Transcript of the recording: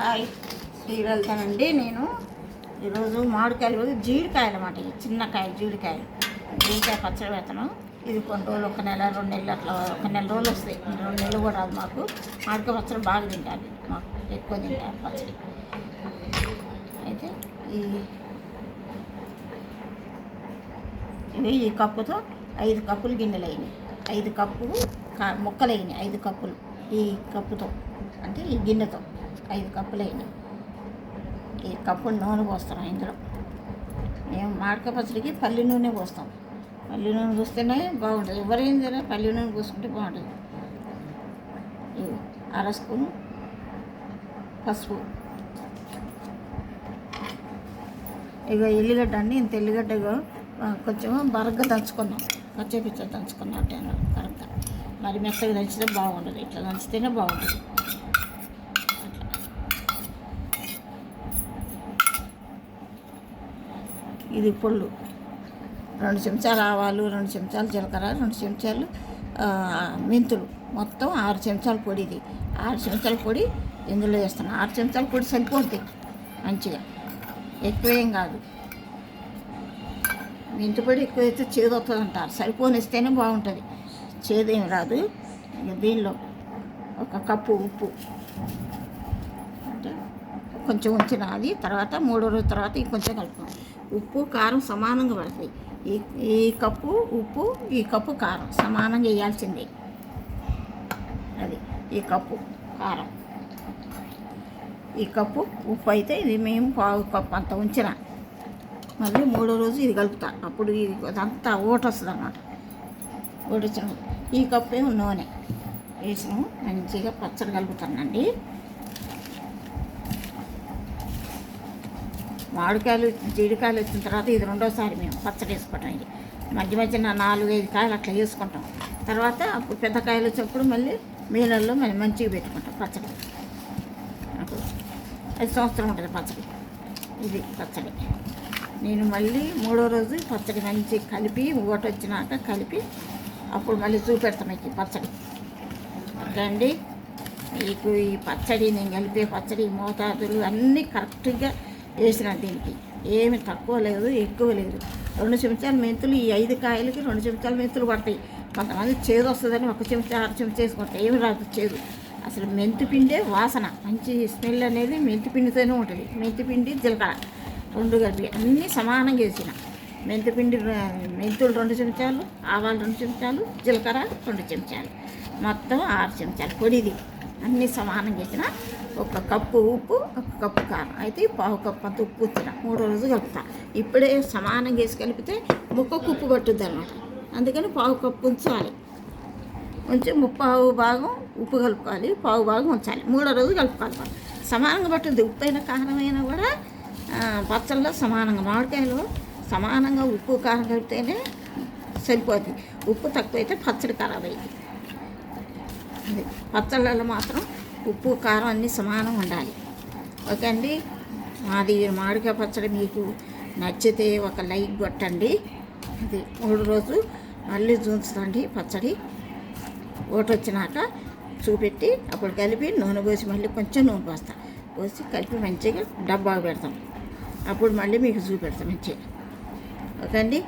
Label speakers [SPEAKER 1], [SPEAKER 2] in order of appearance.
[SPEAKER 1] Hi. Tea వెళ్తానండి నేను ఈరోజు మామిడికాయలు జీడికాయలు అన్నమాట. ఇవి చిన్న కాయలు జీడికాయలు జీడికాయ పచ్చడి పెడతాను. ఇది కొన్ని రోజులు ఒక నెల రెండు నెలలు అట్లా ఒక నెల రోజులు వస్తాయి. రెండు నెలలు కూడా రాదు మాకు. మామిడికాయ పచ్చడి బాగా తింటారు. మాకు ఎక్కువ తింటారు పచ్చడి. అయితే ఈ ఇవి ఈ కప్పుతో ఐదు కప్పులు గిన్నెలు అయినాయి. ఐదు కప్పు కా- ముక్కలు అయినాయి. ఐదు కప్పులు ఈ కప్పుతో. అంటే ఈ గిన్నెతో. ఐదు కప్పులు అయినాయి ఈ కప్పులు నూనె పోస్తాం ఇందులో. మేము మాడక పచ్చడికి పల్లి నూనె పోస్తాం. పల్లి నూనె పోస్తేనే బాగుంటుంది. ఎవరైనా సరే పల్లి నూనె పోసుకుంటే బాగుంటుంది. అర స్పూను పసుపు. ఇక ఎల్లిగడ్డ అండి. ఇంత ఎల్లిగడ్డ కొంచెం బరగ్గా దంచుకున్నాం పచ్చ పిచ్చ దంచుకున్నాం అంటే కరెక్ట్గా. మరి మెత్తగా దంచితే బాగుండదు. ఇట్లా దంచితేనే బాగుంటుంది. ఇది పొళ్ళు. రెండు చెంచాలు ఆవాలు రెండు చెంచాలు జీలకర్ర రెండు చెంచాలు మెంతులు. మొత్తం ఆరు చెంచాల పొడి ఇది. ఆరు చెంచాల పొడి ఇందులో వేస్తాను ఆరు చెంచాల పొడి సరిపోతుంది మంచిగా. ఎక్కువేం కాదు. మెంతి పొడి ఎక్కువ అయితే చేదు వస్తుంది అంటారు. సరిపోనిస్తేనే బాగుంటుంది. చేదేం రాదు. ఇక దీనిలో ఒక కప్పు ఉప్పు అంటే కొంచెం ఉంచిన అది తర్వాత మూడో రోజు తర్వాత ఇంకొంచెం కలుపుకోవాలి. ఉప్పు కారం సమానంగా పడతాయి. ఈ ఈ కప్పు ఉప్పు ఈ కప్పు కారం సమానంగా వేయాల్సిందే. అది ఈ కప్పు కారం. ఈ కప్పు ఉప్పు అయితే ఇది మేము పావు కప్పు అంత ఉంచిన. మళ్ళీ మూడో రోజు ఇది కలుపుతా. అప్పుడు ఇది అదంతా ఓట వస్తుంది అన్నమాట ఓట వచ్చిన ఈ కప్పు ఏమో నూనె. వేసాము మంచిగా పచ్చడి కలుపుతానండి. మామిడికాయలు జీడికాయలు వచ్చిన తర్వాత ఇది రెండోసారి మేము పచ్చడి వేసుకోవటం ఇది. మధ్య మధ్యన నాలుగు ఐదు కాయలు అట్లా వేసుకుంటాం. తర్వాత అప్పుడు పెద్ద కాయలు వచ్చినప్పుడు మళ్ళీ మేలల్లో మళ్ళీ మంచిగా పెట్టుకుంటాం పచ్చడి. అప్పుడు ఐదు సంవత్సరం ఉంటుంది పచ్చడి. ఇది పచ్చడి. నేను మళ్ళీ మూడో రోజు పచ్చడి మంచి కలిపి ఊట వచ్చినాక కలిపి అప్పుడు మళ్ళీ చూపెడతాం మీకు ఈ పచ్చడి. ఓకే అండి? మీకు ఈ పచ్చడి నేను కలిపే పచ్చడి మోతాదులు అన్నీ కరెక్ట్గా వేసిన దీనికి. ఏమి తక్కువ లేదు ఎక్కువ లేదు. రెండు చెంచాలు మెంతులు ఈ ఐదు కాయలకి రెండు చెంచాలు మెంతులు పడతాయి. కొంతమంది చేదు వస్తుందని ఒక చెంచా అర చెంచా వేసుకుంటారు ఏమి రాదు చేదు. అసలు మెంతి పిండే వాసన మంచి స్మెల్ అనేది మెంతి పిండితోనే ఉంటుంది. మెంతి పిండి జీలకర్ర రెండు కలిపి అన్నీ సమానంగా వేసిన. మెంతిపిండి మెంతులు రెండు చెంచాలు ఆవాలు రెండు చెంచాలు జీలకర్ర రెండు చెంచాలు. మొత్తం ఆరు చెంచాలు. పొడిది. అన్నీ సమానంగా వేసిన ఒక కప్పు ఉప్పు ఒక కప్పు కారం. అయితే పావు కప్పు అంత ఉప్పు వచ్చిన. మూడో రోజు కలుపుతా. ఇప్పుడే సమానంగా వేసి కలిపితే ముక్కకు ఉప్పు పట్టుద్ది అనమాట అందుకని పావు కప్పు ఉంచాలి. ఉంచి ముప్పావు భాగం ఉప్పు కలుపుకోవాలి. పావు భాగం ఉంచాలి. మూడో రోజు కలుపుకోవాలి. సమానంగా పట్టుద్ది. ఉప్పు అయినా కారమైనా కూడా పచ్చళ్ళలో సమానంగా మామిడికాయలు సమానంగా ఉప్పు కారం కలిపితేనే సరిపోతుంది ఉప్పు తక్కువైతే పచ్చడి ఖరాబ్ అయ్యింది అది పచ్చళ్ళలో మాత్రం ఉప్పు కారం అన్నీ సమానం ఉండాలి. ఓకే అండి? మాది మామిడికాయ పచ్చడి మీకు నచ్చితే ఒక లైక్ కొట్టండి. అది మూడు రోజు మళ్ళీ చూస్తుందండి పచ్చడి. ఓటు వచ్చినాక చూపెట్టి అప్పుడు కలిపి నూనె పోసి మళ్ళీ కొంచెం నూనె పోస్తా. పోసి కలిపి మంచిగా డబ్బా పెడతాం. అప్పుడు మళ్ళీ మీకు చూపెడతాం మంచిగా. ఓకే అండి?